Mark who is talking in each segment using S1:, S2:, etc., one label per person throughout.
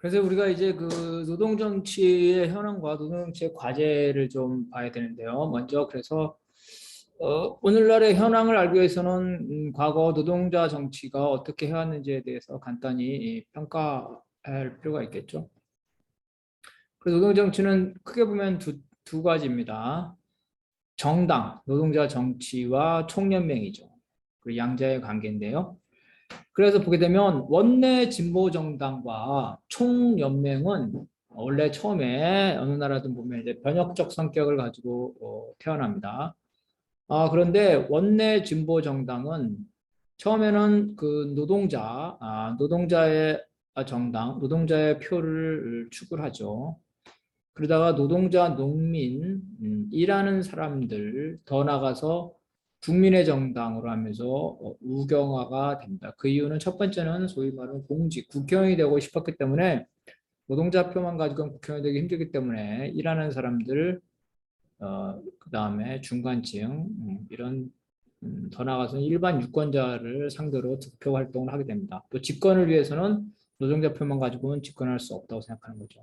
S1: 그래서 우리가 이제 그 노동 정치의 현황과 노동 정치의 과제를 좀 봐야 되는데요. 먼저 그래서 어, 오늘날의 현황을 알기 위해서는 음, 과거 노동자 정치가 어떻게 해왔는지에 대해서 간단히 평가할 필요가 있겠죠. 그 노동 정치는 크게 보면 두, 두 가지입니다. 정당, 노동자 정치와 총연맹이죠. 그 양자의 관계인데요. 그래서 보게 되면 원내 진보 정당과 총연맹은 원래 처음에 어느 나라든 보면 이제 변혁적 성격을 가지고 어, 태어납니다. 아, 그런데 원내 진보 정당은 처음에는 그 노동자, 아, 노동자의 정당, 노동자의 표를 추구를 하죠. 그러다가 노동자, 농민, 음, 일하는 사람들 더 나가서 국민의 정당으로 하면서 어, 우경화가 됩니다. 그 이유는 첫 번째는 소위 말하는 공직, 국회의원이 되고 싶었기 때문에 노동자 표만 가지고는 국회의원이 되기 힘들기 때문에 일하는 사람들, 어, 그 다음에 중간층, 음, 이런 음, 더 나아가서는 일반 유권자를 상대로 득표 활동을 하게 됩니다. 또 집권을 위해서는 노동자 표만 가지고는 집권할 수 없다고 생각하는 거죠.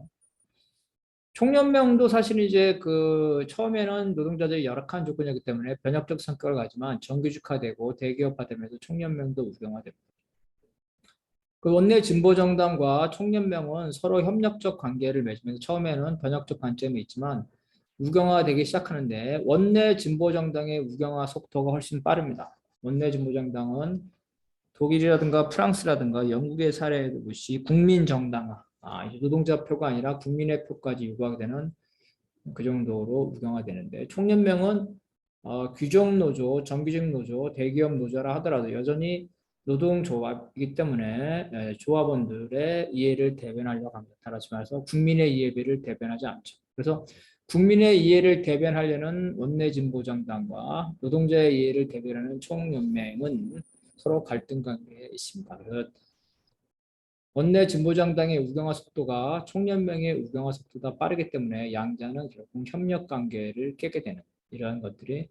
S1: 총연맹도 사실 이제 그 처음에는 노동자들이 열악한 조건이기 때문에 변혁적 성격을 가지만 정규직화되고 대기업화되면서 총연맹도 우경화됩니다. 그 원내 진보 정당과 총연맹은 서로 협력적 관계를 맺으면서 처음에는 변혁적 관점이 있지만 우경화되기 시작하는데 원내 진보 정당의 우경화 속도가 훨씬 빠릅니다. 원내 진보 정당은 독일이라든가 프랑스라든가 영국의 사례를 보시 국민 정당화 아, 이제 노동자 표가 아니라 국민의 표까지 요구하게 되는 그 정도로 우경화되는데 총연맹은 어, 규정 노조, 정규직 노조, 대기업 노조라 하더라도 여전히 노동조합이기 때문에 에, 조합원들의 이해를 대변하려고 합니다. 따라서 말해서 국민의 이해를 대변하지 않죠. 그래서 국민의 이해를 대변하려는 원내진보정당과 노동자의 이해를 대변하는 총연맹은 서로 갈등 관계에 있습니다. 그래서 원내 진보정당의 우경화 속도가 총연맹의 우경화 속도가 빠르기 때문에 양자는 결국 협력 관계를 깨게 되는 이러한 것들이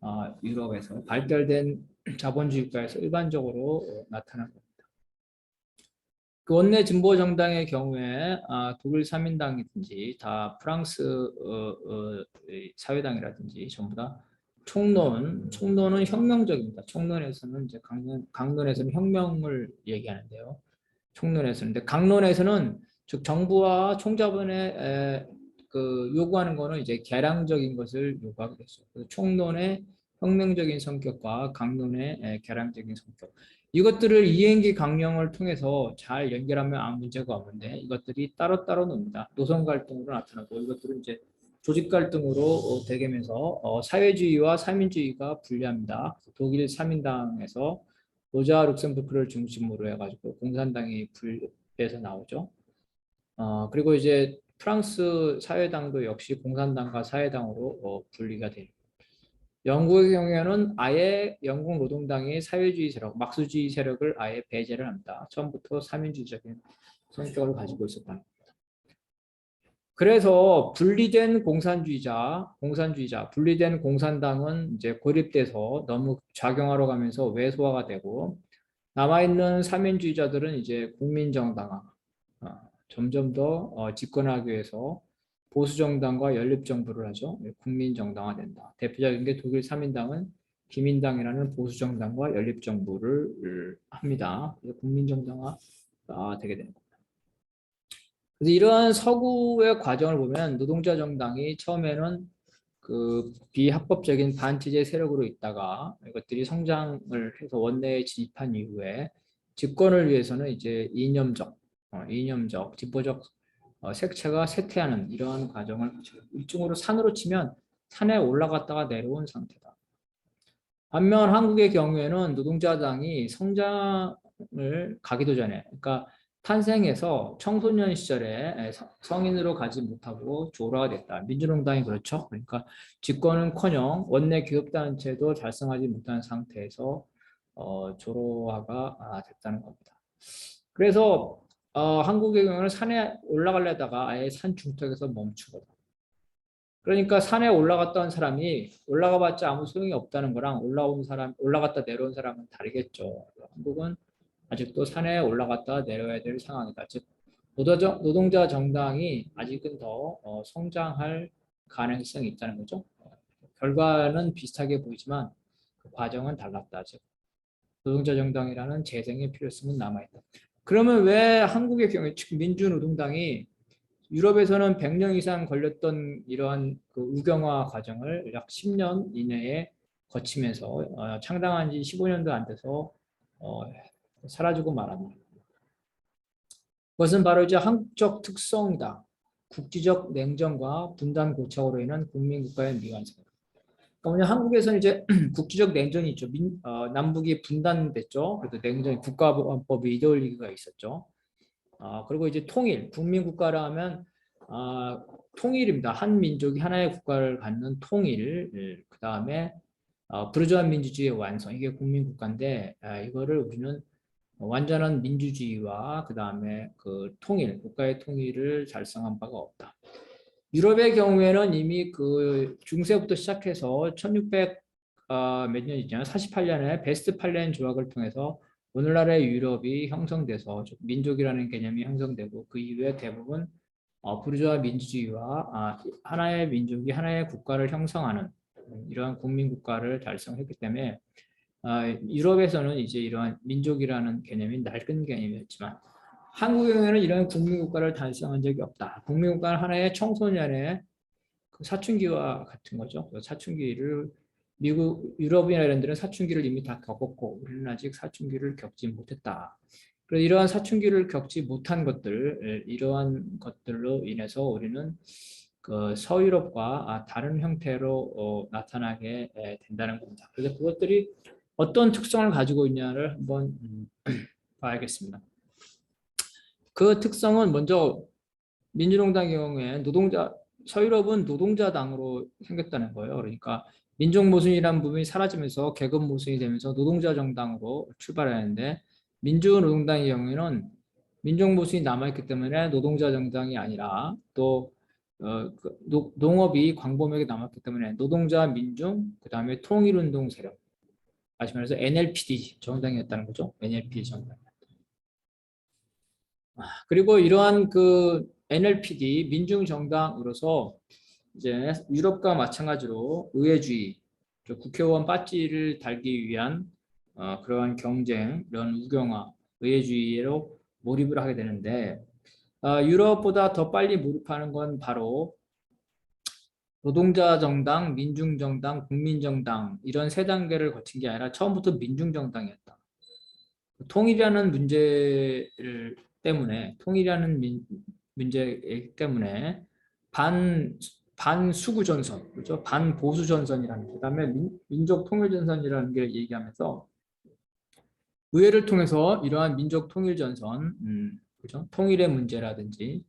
S1: 어, 유럽에서 발달된 자본주의 국가에서 일반적으로 어, 나타나는 겁니다. 그 원내 진보 정당의 경우에 아, 독일 3인당이든지 다 프랑스 어, 어, 사회당이라든지 전부 다 총론, 총론은 혁명적입니다. 총론에서는 이제 강론, 강론에서는 혁명을 얘기하는데요. 총론에서는 근데 강론에서는 즉 정부와 총자본의 에, 그 요구하는 거는 이제 개량적인 것을 요구하게 됐어요. 총론의 혁명적인 성격과 강론의 에, 개량적인 성격 이것들을 이행기 강령을 통해서 잘 연결하면 아무 문제가 없는데 이것들이 따로따로 놉니다. 노선 갈등으로 나타나고 이것들은 이제 조직 갈등으로 어, 되면서 어, 사회주의와 사민주의가 분리합니다. 독일 3인당에서 로자 룩셈부르크를 중심으로 해가지고 공산당이 불에서 나오죠. 어, 그리고 이제 프랑스 사회당도 역시 공산당과 사회당으로 어, 분리가 됩니다. 영국의 경우에는 아예 영국 노동당이 사회주의 세력, 막수주의 세력을 아예 배제를 합니다. 처음부터 삼인주의적인 성격을 가지고 있었다. 그래서 분리된 공산주의자, 공산주의자, 분리된 공산당은 이제 고립돼서 너무 작용하러 가면서 외소화가 되고 남아있는 삼인주의자들은 이제 국민정당화, 어, 점점 더 어, 집권하기 위해서 보수정당과 연립정부를 하죠. 국민정당화된다. 대표적인 게 독일 3인당은 기민당이라는 보수정당과 연립정부를 합니다. 국민정당화가 되게 되는 겁니다. 그래서 이러한 서구의 과정을 보면 노동자 정당이 처음에는 그 비합법적인 반체제 세력으로 있다가 이것들이 성장을 해서 원내에 진입한 이후에 집권을 위해서는 이제 이념적, 어, 이념적, 진보적 어, 색채가 쇠퇴하는 이러한 과정을 일종으로 산으로 치면 산에 올라갔다가 내려온 상태다. 반면 한국의 경우에는 노동자당이 성장을 가기도 전에, 그러니까 탄생해서 청소년 시절에 성인으로 가지 못하고 조라가 됐다. 민주노동당이 그렇죠. 그러니까 집권은커녕 원내 기업단체도 달성하지 못한 상태에서 어, 조로화가 아, 됐다는 겁니다. 그래서 어, 한국의 경우는 산에 올라가려다가 아예 산 중턱에서 멈추거든. 그러니까 산에 올라갔던 사람이 올라가봤자 아무 소용이 없다는 거랑 올라온 사람, 올라갔다 내려온 사람은 다르겠죠. 한국은 아직도 산에 올라갔다 내려야 될 상황이다. 즉 노동자, 정당이 아직은 더 어, 성장할 가능성이 있다는 거죠. 어, 결과는 비슷하게 보이지만 그 과정은 달랐다. 즉 노동자 정당이라는 재생의 필요성은 남아있다. 그러면 왜 한국의 경우에 지금 민주노동당이 유럽에서는 100년 이상 걸렸던 이러한 그 우경화 과정을 약 10년 이내에 거치면서 어, 창당한 지 15년도 안 돼서 어, 사라지고 말았나. 그것은 바로 이제 한국적 특성이다. 국지적 냉전과 분단 고착으로 인한 국민국가의 미완성. 그러니까 한국에서는 이제 국지적 냉전이 있죠. 민, 어, 남북이 분단됐죠. 그래도 냉전 국가법의 이데올리기가 있었죠. 아, 그리고 이제 통일, 국민국가라 하면 아, 통일입니다. 한 민족이 하나의 국가를 갖는 통일, 그 다음에 어, 부르주아 민주주의의 완성, 이게 국민국가인데 아, 이거를 우리는 완전한 민주주의와 그 다음에 그 통일, 국가의 통일을 달성한 바가 없다. 유럽의 경우에는 이미 그 중세부터 시작해서 1600 어, 몇 년이죠? 48년에 베스트팔렌 조약을 통해서 오늘날의 유럽이 형성돼서 민족이라는 개념이 형성되고 그 이후에 대부분 어, 부르주아 민주주의와 아, 하나의 민족이 하나의 국가를 형성하는 이러한 국민국가를 달성했기 때문에 아, 유럽에서는 이제 이러한 민족이라는 개념이 낡은 개념이었지만 한국에는 이런 국민국가를 달성한 적이 없다. 국민국가는 하나의 청소년의 그 사춘기와 같은 거죠. 그 사춘기를 미국, 유럽이나 이런 데는 사춘기를 이미 다 겪었고 우리는 아직 사춘기를 겪지 못했다. 그래서 이러한 사춘기를 겪지 못한 것들, 이러한 것들로 인해서 우리는 그 서유럽과 아, 다른 형태로 어, 나타나게 된다는 겁니다. 그래서 그것들이 어떤 특성을 가지고 있냐를 한번 음, 봐야겠습니다. 그 특성은 먼저 민주노동당 경우에 노동자 서유럽은 노동자당으로 생겼다는 거예요. 그러니까 민족 모순이라는 부분이 사라지면서 계급 모순이 되면서 노동자 정당으로 출발하는데 민주노동당의 경우에는 민족 모순이 남아있기 때문에 노동자 정당이 아니라 또 어, 그 노, 농업이 광범위하게 남았기 때문에 노동자 민중 그 다음에 통일운동 세력 다시 말해서 NLPD 정당이었다는 거죠. NLPD 정당. 아, 그리고 이러한 그 NLPD 민중 정당으로서 이제 유럽과 마찬가지로 의회주의, 국회의원 빠지를 달기 위한 어, 그러한 경쟁, 이런 우경화, 의회주의로 몰입을 하게 되는데 어, 유럽보다 더 빨리 몰입하는 건 바로 노동자 정당, 민중 정당, 국민 정당 이런 세 단계를 거친 게 아니라 처음부터 민중 정당이었다. 통일이라는 문제를 때문에 통일이라는 민, 문제 때문에 반 반수구 전선, 그렇죠? 반보수 전선이라는 그다음에 민, 족 통일 전선이라는 게 얘기하면서 의회를 통해서 이러한 민족 통일 전선, 음, 그렇죠? 통일의 문제라든지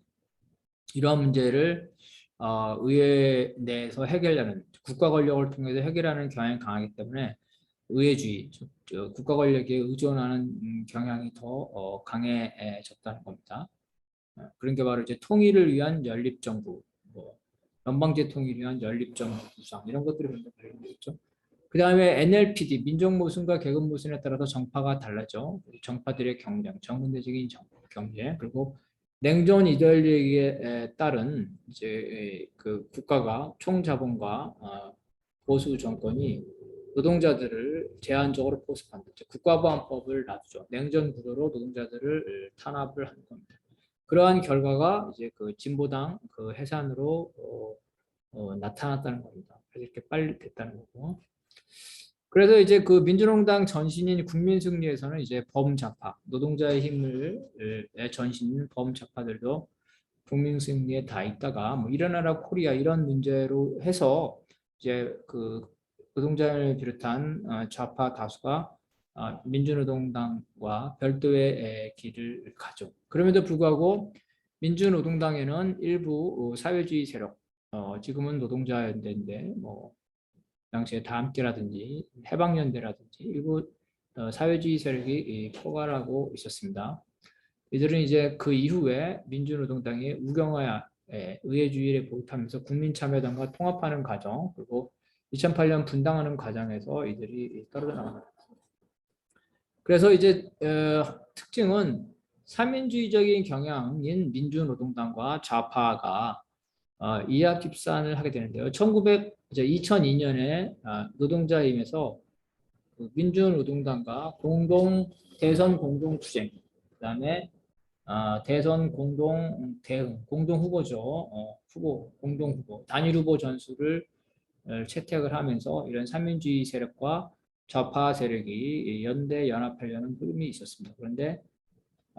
S1: 이러한 문제를 어, 의회 내에서 해결하는 국가 권력을 통해서 해결하는 경향이 강하기 때문에 의회주의, 국가 권력에 의존하는 음, 경향이 더 어, 강해졌다는 겁니다. 어, 그런 게 바로 이제 통일을 위한 연립정부, 뭐 연방제 통일을 위한 연립정부 구상 이런 것들이 먼저 발견되죠. 그 다음에 NLPD, 민족모순과 계급모순에 따라서 정파가 달라져. 정파들의 경쟁, 정근대적인 경제, 그리고 냉전 이데올리기에 따른 이제 그 국가가 총자본과 어, 보수 정권이 노동자들을 제한적으로 포섭한다. 국가보안법을 놔두죠. 냉전 구도로 노동자들을 탄압을 하는 겁니다. 그러한 결과가 이제 그 진보당 그 해산으로 어, 어, 나타났다는 겁니다. 그래서 이렇게 빨리 됐다는 거고. 그래서 이제 그 민주노동당 전신인 국민승리에서는 이제 범자파, 노동자의 힘을 전신인 범자파들도 국민승리에 다 있다가 뭐 일어나라 코리아 이런 문제로 해서 이제 그 노동자를 비롯한 어, 좌파 다수가 어, 민주노동당과 별도의 길을 가죠. 그럼에도 불구하고 민주노동당에는 일부 어, 사회주의 세력, 지금은 노동자연대인데 뭐 당시에 다함께라든지 해방연대라든지 일부 어, 사회주의 세력이 포괄하고 있었습니다. 이들은 이제 그 이후에 민주노동당의 우경화에 의회주의에 보입하면서 국민참여당과 통합하는 과정 그리고 2008년 분당하는 과정에서 이들이 떨어져 나갑니다. 그래서 이제 어, 특징은 삼인주의적인 경향인 민주노동당과 좌파가 어, 이합 집산을 하게 되는데요. 1900 이제 2002년에 아, 노동자임에서 그 민주노동당과 공동 대선 공동 투쟁, 그다음에 아, 대선 공동 대응 공동 후보죠. 어, 후보 공동 후보 단일 후보 전술을 어, 채택을 하면서 이런 삼민주의 세력과 좌파 세력이 연대 연합하려는 흐름이 있었습니다. 그런데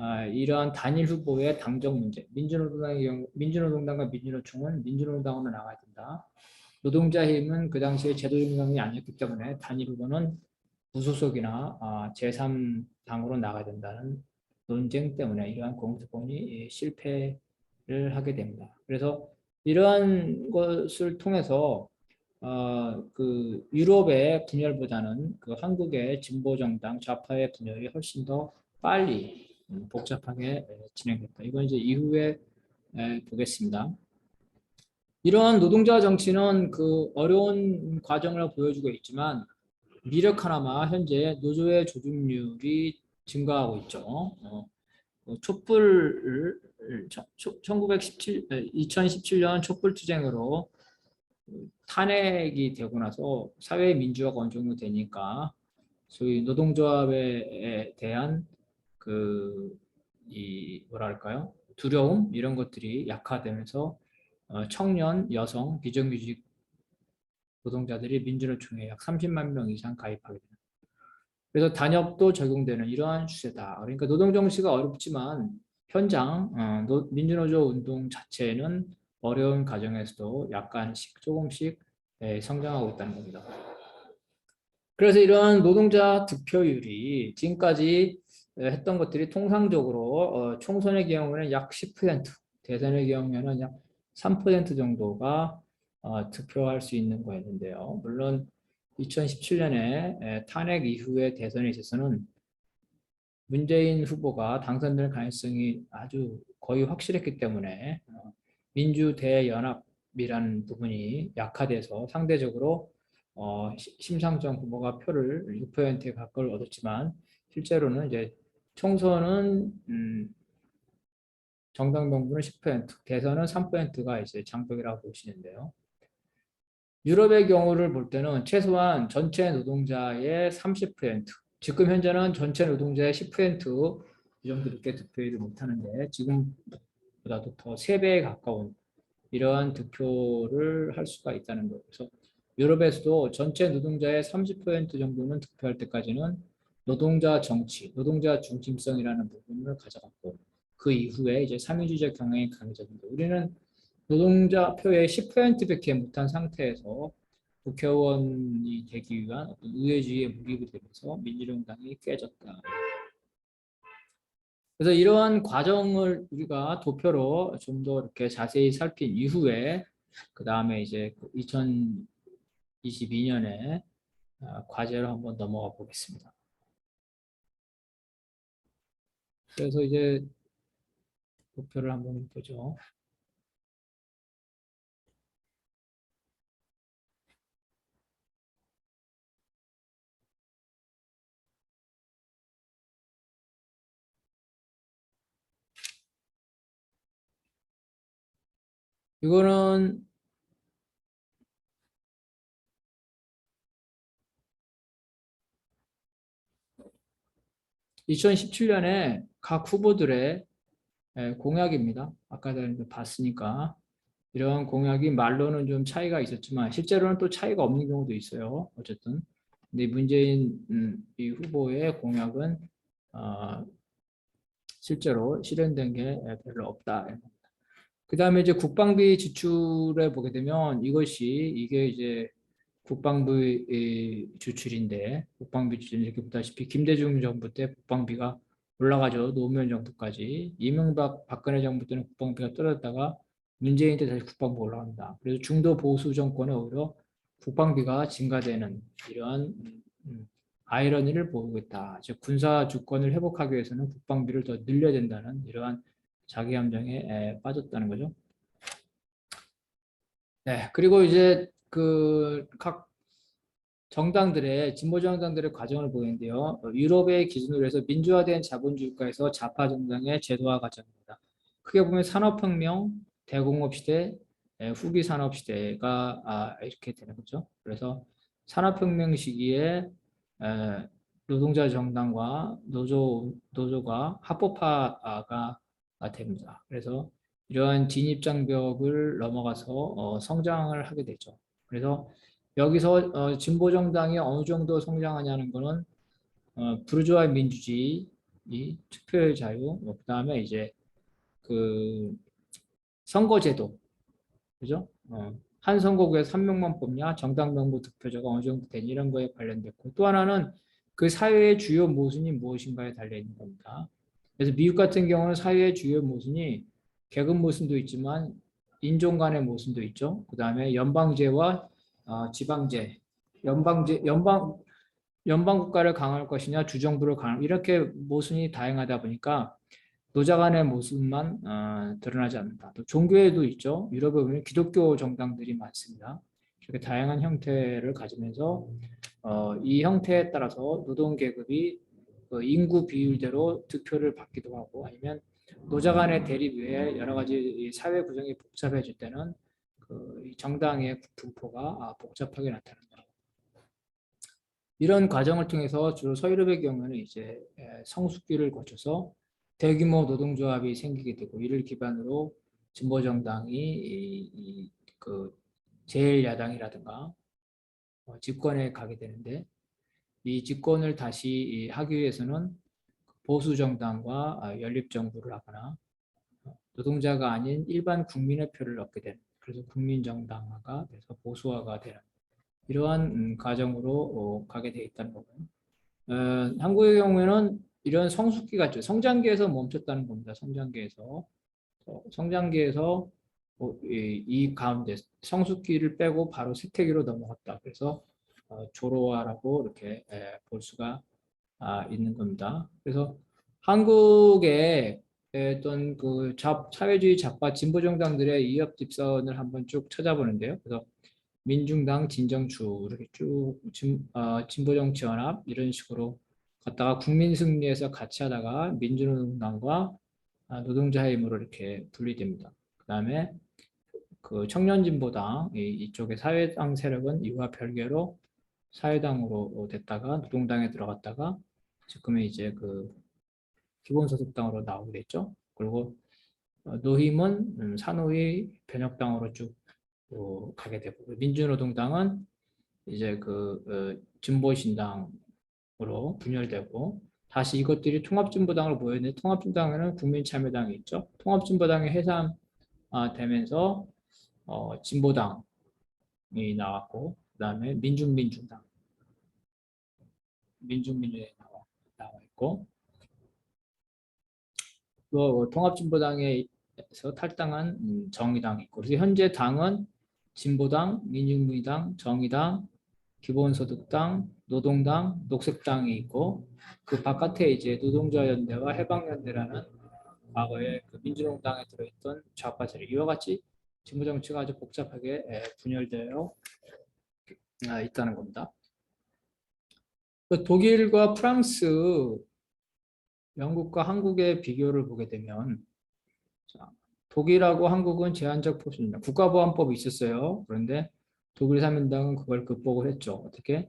S1: 아, 이러한 단일 후보의 당정 문제, 민주노동당의 경우, 민주노동당과 민주노총은 민주노동당으로 나가야 된다. 노동자 힘은 그 당시에 제도정당이 아니었기 때문에 단일 후보는 무소속이나 아, 제3당으로 나가야 된다는 논쟁 때문에 이러한 공수본이 예, 실패를 하게 됩니다. 그래서 이러한 것을 통해서 어, 그 유럽의 분열보다는 그 한국의 진보 정당 좌파의 분열이 훨씬 더 빨리 음, 복잡하게 에, 진행됐다. 이건 이제 이후에 에, 보겠습니다. 이러한 노동자 정치는 그 어려운 과정을 보여주고 있지만 미력 하나마 현재 노조의 조직률이 증가하고 있죠. 어, 어, 촛불을 1917 2017년 촛불 투쟁으로 탄핵이 되고 나서 사회 민주화가 어느 정도 되니까 소위 노동조합에 대한 그 이 뭐랄까요 두려움 이런 것들이 약화되면서 어, 청년, 여성, 비정규직 노동자들이 민주노총에 약 30만 명 이상 가입하게 됩니다. 그래서 단협도 적용되는 이러한 추세다. 그러니까 노동정치가 어렵지만 현장 어, 노, 민주노조 운동 자체는 어려운 과정에서도 약간씩 조금씩 예, 성장하고 있다는 겁니다. 그래서 이런 노동자 득표율이 지금까지 했던 것들이 통상적으로 어, 총선의 경우에는 약 10%, 대선의 경우에는 약 3% 정도가 어, 득표할 수 있는 거였는데요. 물론 2017년에 탄핵 이후의 대선에 있어서는 문재인 후보가 당선될 가능성이 아주 거의 확실했기 때문에 어, 민주대연합이라는 부분이 약화돼서 상대적으로 어, 심상정 후보가 표를 6%에 가까울 얻었지만 실제로는 이제 총선은 음, 정당 명분은 10%, 대선은 3%가 이제 장벽이라고 보시는데요. 유럽의 경우를 볼 때는 최소한 전체 노동자의 30%, 지금 현재는 전체 노동자의 10%이 정도 늦게 득표를 못하는데 지금보다도 더 3배에 가까운 이러한 득표를 할 수가 있다는 거예요. 그래서 유럽에서도 전체 노동자의 30% 정도는 득표할 때까지는 노동자 정치, 노동자 중심성이라는 부분을 가져갔고 그 이후에 이제 삼인주의적 경향이 강해졌는데 우리는 노동자 표의 10%밖에 못한 상태에서 국회의원이 되기 위한 어떤 의회주의에 무기이 되면서 민주정당이 깨졌다. 그래서 이러한 과정을 우리가 도표로 좀 더 이렇게 자세히 살핀 이후에 그 다음에 이제 2022년에 아, 과제로 한번 넘어가 보겠습니다. 그래서 이제 도표를 한번 보죠. 이거는 (2017년에) 각 후보들의 공약입니다. 아까 전에 봤으니까 이런 공약이 말로는 좀 차이가 있었지만 실제로는 또 차이가 없는 경우도 있어요. 어쨌든 근데 문재인 음, 이 후보의 공약은 어, 실제로 실현된 게 별로 없다. 그 다음에 이제 국방비 지출에 보게 되면 이것이 이게 이제 국방비 지출인데 국방비 지출 이렇게 보다시피 김대중 정부 때 국방비가 올라가죠 노무현 정부까지 이명박 박근혜 정부 때는 국방비가 떨어졌다가 문재인 때 다시 국방부 올라갑니다. 그래서 중도 보수 정권에 오히려 국방비가 증가되는 이러한 음, 아이러니를 보이고 있다. 즉 군사 주권을 회복하기 위해서는 국방비를 더 늘려야 된다는 이러한 자기 함정에 빠졌다는 거죠. 네, 그리고 이제 그 각 정당들의 진보 정당들의 과정을 보이는데요. 어, 유럽의 기준으로 해서 민주화된 자본주의 국가에서 좌파 정당의 제도화 과정입니다. 크게 보면 산업혁명, 대공업 시대, 에, 후기 산업 시대가 아, 이렇게 되는 거죠. 그래서 산업혁명 시기에 에, 노동자 정당과 노조 노조가 합법화가 됩니다. 그래서 이러한 진입장벽을 넘어가서 어, 성장을 하게 되죠. 그래서 여기서 어, 진보 정당이 어느 정도 성장하냐는 거는 어, 부르주아 민주주의, 이 투표의 자유, 뭐 그다음에 이제 그 선거제도, 그죠? 어, 한 선거구에서 한 명만 뽑냐, 정당 명부 득표자가 어느 정도 되니 이런 거에 관련됐고 또 하나는 그 사회의 주요 모순이 무엇인가에 달려 있는 겁니다. 그래서 미국 같은 경우는 사회의 주요 모순이 계급 모순도 있지만 인종 간의 모순도 있죠. 그 다음에 연방제와 어, 지방제, 연방제, 연방 연방 국가를 강화할 것이냐, 주정부를 강화 이렇게 모순이 다양하다 보니까 노자 간의 모습만 어, 드러나지 않는다. 또 종교에도 있죠. 유럽에 보면 기독교 정당들이 많습니다. 이렇게 다양한 형태를 가지면서 어, 이 형태에 따라서 노동 계급이 그 인구 비율대로 득표를 받기도 하고 아니면 노자 간의 대립 외에 여러 가지 사회 구성이 복잡해질 때는 그 정당의 분포가 아, 복잡하게 나타난다. 이런 과정을 통해서 주로 서유럽의 경우는 이제 성숙기를 거쳐서 대규모 노동조합이 생기게 되고 이를 기반으로 진보 정당이 이, 이, 그 제일 야당이라든가 어, 집권에 가게 되는데 이 집권을 다시 하기 위해서는 보수 정당과 아, 연립 정부를 하거나 어, 노동자가 아닌 일반 국민의 표를 얻게 되는 그래서 국민정당화가 돼서 보수화가 되는 이러한 음, 과정으로 어, 가게 돼 있다는 거고요. 어, 한국의 경우에는 이런 성숙기가 있죠. 성장기에서 멈췄다는 겁니다. 성장기에서 어, 성장기에서 어, 이, 이, 가운데 성숙기를 빼고 바로 쇠퇴기로 넘어갔다. 그래서 어, 조로화라고 이렇게 에, 볼 수가 아, 있는 겁니다. 그래서 한국의 어떤 그 잡, 사회주의 좌파 진보 정당들의 이협 집선을 한번 쭉 찾아보는데요. 그래서 민중당, 진정추 이렇게 쭉 진, 어, 진보 정치 연합 이런 식으로 갔다가 국민 승리에서 같이 하다가 민주노동당과 아, 노동자의 힘으로 이렇게 분리됩니다. 그 다음에 그 청년진보당 이, 쪽의 사회당 세력은 이와 별개로 사회당으로 됐다가 노동당에 들어갔다가 지금의 이제 그 기본소득당으로 나오게 됐죠. 그리고 어, 노힘은 음, 산호위 변혁당으로 쭉 어, 가게 되고 민주노동당은 이제 그 어, 진보신당으로 분열되고 다시 이것들이 통합진보당으로 모였는데 통합진보당에는 국민참여당이 있죠. 통합진보당이 해산되면서 어, 진보당이 나왔고 그 다음에 민중민주당 민중민주당이 나와, 나와 있고 또 통합진보당에서 탈당한 음, 정의당이 있고 그래서 현재 당은 진보당, 민중민주당, 정의당, 기본소득당, 노동당, 녹색당이 있고 그 바깥에 이제 노동자연대와 해방연대라는 과거에 그 민주노동당에 들어있던 좌파 세력 이와 같이 진보 정치가 아주 복잡하게 분열되어 아, 있다는 겁니다. 그 독일과 프랑스 영국과 한국의 비교를 보게 되면 자, 독일하고 한국은 제한적 포진입니다. 국가보안법이 있었어요. 그런데 독일 사민당은 그걸 극복을 했죠. 어떻게?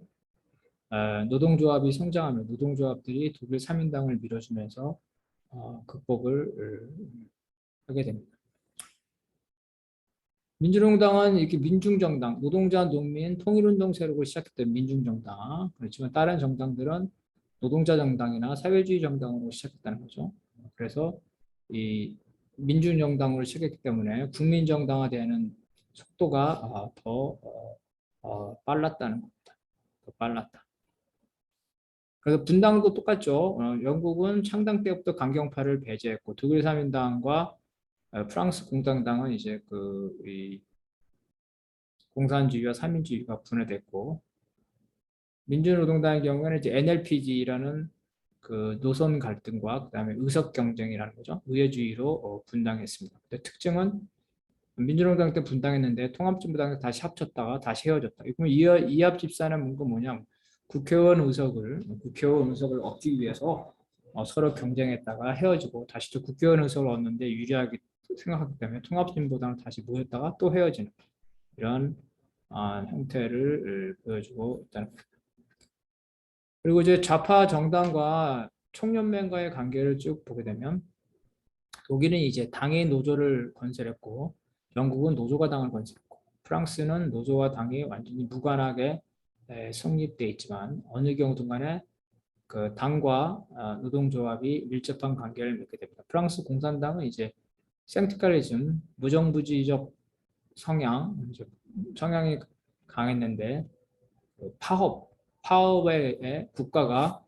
S1: 에, 노동조합이 성장하면 노동조합들이 독일 사민당을 밀어주면서 어, 극복을 하게 됩니다. 민주노동당은 이렇게 민중정당, 노동자, 농민, 통일운동 세력을 시작했던 민중정당. 그렇지만 다른 정당들은 노동자 정당이나 사회주의 정당으로 시작했다는 거죠. 그래서 이 민주정당으로 시작했기 때문에 국민정당화되는 속도가 아, 더 어, 어, 빨랐다는 겁니다. 더 빨랐다. 그래서 분당도 똑같죠. 어, 영국은 창당 때부터 강경파를 배제했고 독일 어, 프랑스 공당당은 이제 그 공산주의와 사민주의가 분해됐고 민주노동당의 경우에는 이제 NLPG라는 그 노선 갈등과 그다음에 의석 경쟁이라는 거죠. 의회주의로 어, 분당했습니다. 근데 특징은 민주노동당 때 분당했는데 통합진보당 다시 합쳤다가 다시 헤어졌다. 그러면 이합, 이합 집산은 뭔가 뭐냐? 국회의원 의석을 국회의원 의석을 얻기 위해서 어, 서로 경쟁했다가 헤어지고 다시 또 국회의원 의석을 얻는데 유리하게 생각하기 때문에 통합진보당을 다시 모였다가 또 헤어지는 이런 아, 형태를 보여주고 겁니다. 그리고 이제 좌파 정당과 총연맹과의 관계를 쭉 보게 되면 독일은 이제 당의 노조를 건설했고 영국은 노조가 당을 건설했고 프랑스는 노조와 당이 완전히 무관하게 에, 성립돼 있지만 어느 경우든 간에 그 당과 아, 노동조합이 밀접한 관계를 맺게 됩니다. 프랑스 공산당은 이제 생티칼리즘 무정부주의적 성향 성향이 강했는데 그 파업 파업에 국가가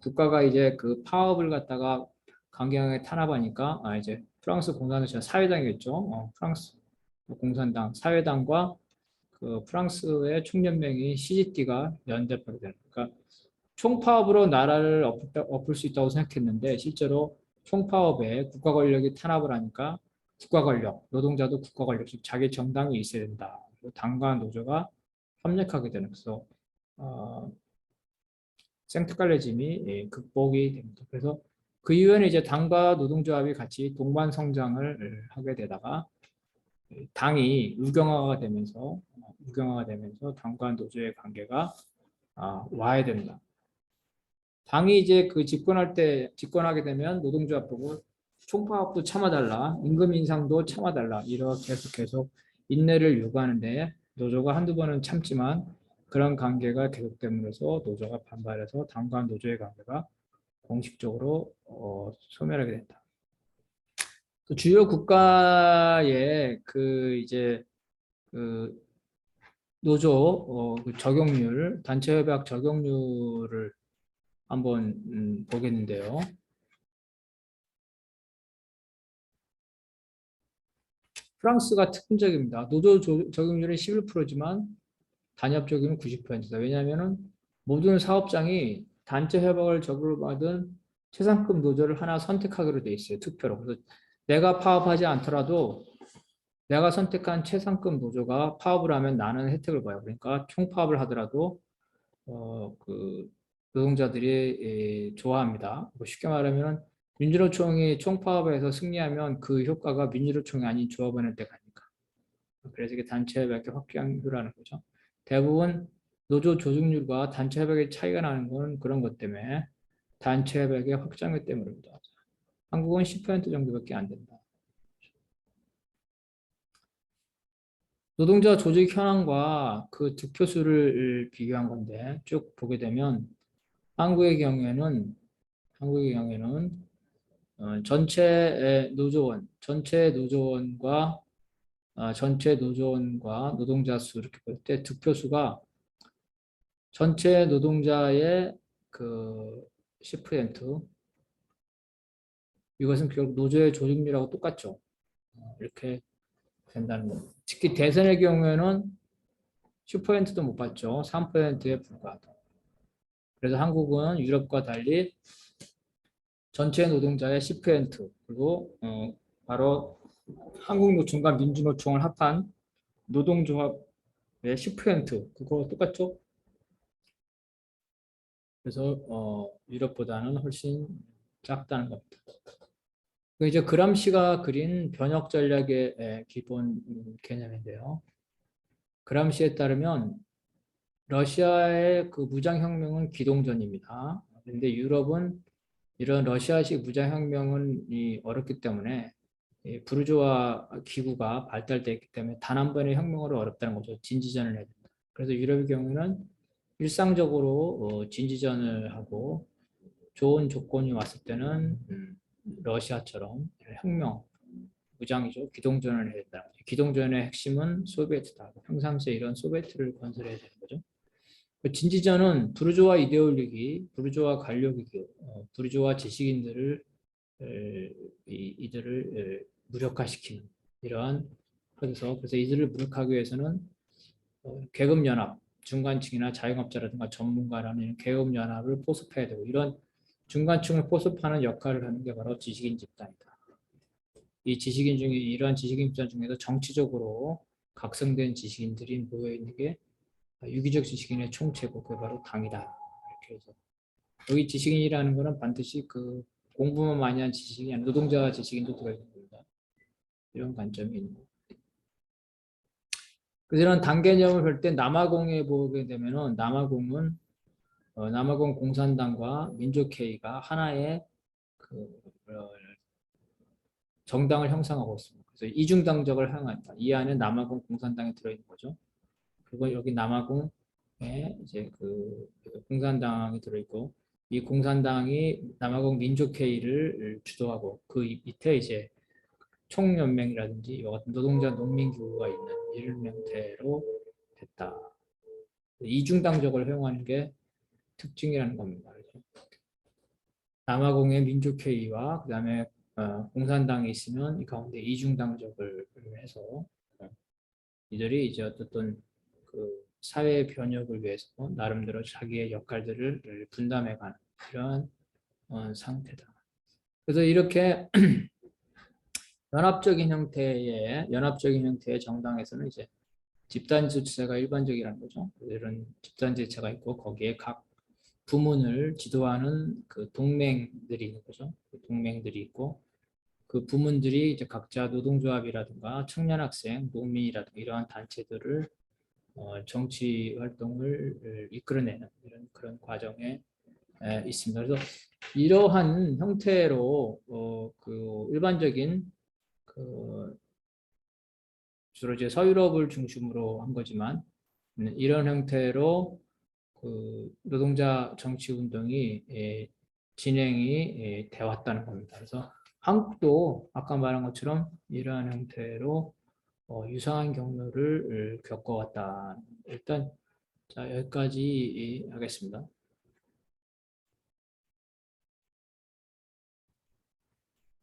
S1: 국가가 이제 그 파업을 갖다가 강경하게 탄압하니까 아 이제 프랑스 공산당 사회당이겠죠. 어, 프랑스 공산당 사회당과 그 프랑스의 총연맹인 CGT가 연대하게 되는 그러니까 총파업으로 나라를 엎을, 엎을 수 있다고 생각했는데 실제로 총파업에 국가 권력이 탄압을 하니까 국가 권력, 노동자도 국가 권력, 즉 자기 정당이 있어야 된다. 당과 노조가 협력하게 되는 그래서 어, 생트칼레즘이 예, 극복이 됩니다. 그래서 그 이후에는 이제 당과 노동조합이 같이 동반 성장을 하게 되다가 당이 우경화가 되면서 우경화가 되면서 당과 노조의 관계가 아, 와야 된다. 당이 이제 그 집권할 때 집권하게 되면 노동조합 보고 총파업도 참아달라, 임금 인상도 참아달라 이렇게 계속 계속 인내를 요구하는데 노조가 한두 번은 참지만 그런 관계가 계속됨으로써 노조가 반발해서 당과 노조의 관계가 공식적으로 어, 소멸하게 된다. 그 주요 국가의 그 이제 그 노조 어, 그 적용률, 단체 협약 적용률을 한번 음, 보겠는데요. 프랑스가 특징적입니다. 노조 조- 적용률은 11%지만 단협 적용은 90%다. 왜냐하면 모든 사업장이 단체 협약을 적용받은 최상급 노조를 하나 선택하기로 돼 있어요. 투표로. 그래서 내가 파업하지 않더라도 내가 선택한 최상급 노조가 파업을 하면 나는 혜택을 봐요. 그러니까 총파업을 하더라도 어, 그 노동자들이 예, 좋아합니다. 뭐 쉽게 말하면 민주노총이 총파업에서 승리하면 그 효과가 민주노총이 아닌 조합원한테 가니까. 그래서 이게 단체 협약의 확장률라는 거죠. 대부분 노조 조직률과 단체 협약의 차이가 나는 건 그런 것 때문에 단체 협약의 확장률 때문입니다. 한국은 10% 정도밖에 안 된다. 노동자 조직 현황과 그 득표수를 비교한 건데 쭉 보게 되면 한국의 경우에는 한국의 경우에는 어, 전체 노조원, 전체 노조원과 어, 전체 노조원과 노동자 수 이렇게 볼 때 득표수가 전체 노동자의 그 10% 이것은 결국 노조의 조직률하고 똑같죠. 어, 이렇게 된다는 거. 특히 대선의 경우에는 10%도 못 받죠. 3%에 불과하다. 그래서 한국은 유럽과 달리 전체 노동자의 10% 그리고 어, 바로 한국노총과 민주노총을 합한 노동조합의 10% 그거 똑같죠? 그래서 어, 유럽보다는 훨씬 작다는 겁니다. 그 이제 그람시가 그린 변혁 전략의 에, 기본 음, 개념인데요. 그람시에 따르면 러시아의 그 무장혁명은 기동전입니다. 그런데 유럽은 이런 러시아식 무장혁명은 이 어렵기 때문에 이 부르주아 기구가 발달되어 있기 때문에 단 한 번의 혁명으로 어렵다는 거죠. 진지전을 해야 된다. 그래서 유럽의 경우는 일상적으로 어, 진지전을 하고 좋은 조건이 왔을 때는 음, 러시아처럼 혁명, 무장이죠. 기동전을 해야 된다. 기동전의 핵심은 소비에트다. 평상시에 이런 소비에트를 건설해야 되는 거죠. 그 진지전은 부르주아 이데올리기, 부르주아 관료기교, 어, 부르주아 지식인들을 에, 이, 이들을 에, 무력화시키는 이러한 그래서 그래서 이들을 무력하기 위해서는 어, 계급 연합, 중간층이나 자영업자라든가 전문가라는 이런 계급 연합을 포섭해야 되고 이런 중간층을 포섭하는 역할을 하는 게 바로 지식인 집단이다. 이 지식인 중에 이러한 지식인자 중에서 정치적으로 각성된 지식인들이 모여 있는 게 유기적 지식인의 총체고 그게 바로 당이다. 이렇게 해서 여기 지식인이라는 거는 반드시 그 공부만 많이 한 지식인이 아니라 노동자 지식인도 들어있는 겁니다. 이런 관점이 있는 거고. 그래서 이런 당 개념을 볼 때 남아공에 보게 되면은 남아공은 어, 남아공 공산당과 민족회의가 하나의 그 어, 정당을 형성하고 있습니다. 그래서 이중당적을 향한다. 이 안에 남아공 공산당이 들어있는 거죠. 그리고 여기 남아공에 이제 그 공산당이 들어있고 이 공산당이 남아공 민족회의를 주도하고 그 밑에 이제 총연맹이라든지 이와 같은 노동자 농민기구가 있는 이런 형태로 됐다. 이중당적을 허용하는 게 특징이라는 겁니다. 남아공의 민족회의와 그 다음에 어, 공산당이 있으면 이 가운데 이중당적을 해서 어, 이들이 이제 어떤 그 사회 변혁을 위해서 나름대로 자기의 역할들을 분담해가는 이런 어, 상태다. 그래서 이렇게 연합적인 형태의 연합적인 형태의 정당에서는 이제 집단 지체가 일반적이라는 거죠. 이런 집단 지체가 있고 거기에 각 부문을 지도하는 그 동맹들이 있는 거죠. 그 동맹들이 있고 그 부문들이 이제 각자 노동조합이라든가 청년학생, 농민이라든가 이러한 단체들을 어, 정치 활동을 이끌어내는 이런 그런 과정에 에, 있습니다. 그래서 이러한 형태로 어, 그 일반적인 그 주로 이제 서유럽을 중심으로 한 거지만 음, 이런 형태로 그 노동자 정치 운동이 예, 진행이 예, 돼 왔다는 겁니다. 그래서 한국도 아까 말한 것처럼 이러한 형태로 어, 유사한 경로를 겪어왔다. 일단 자 여기까지 하겠습니다.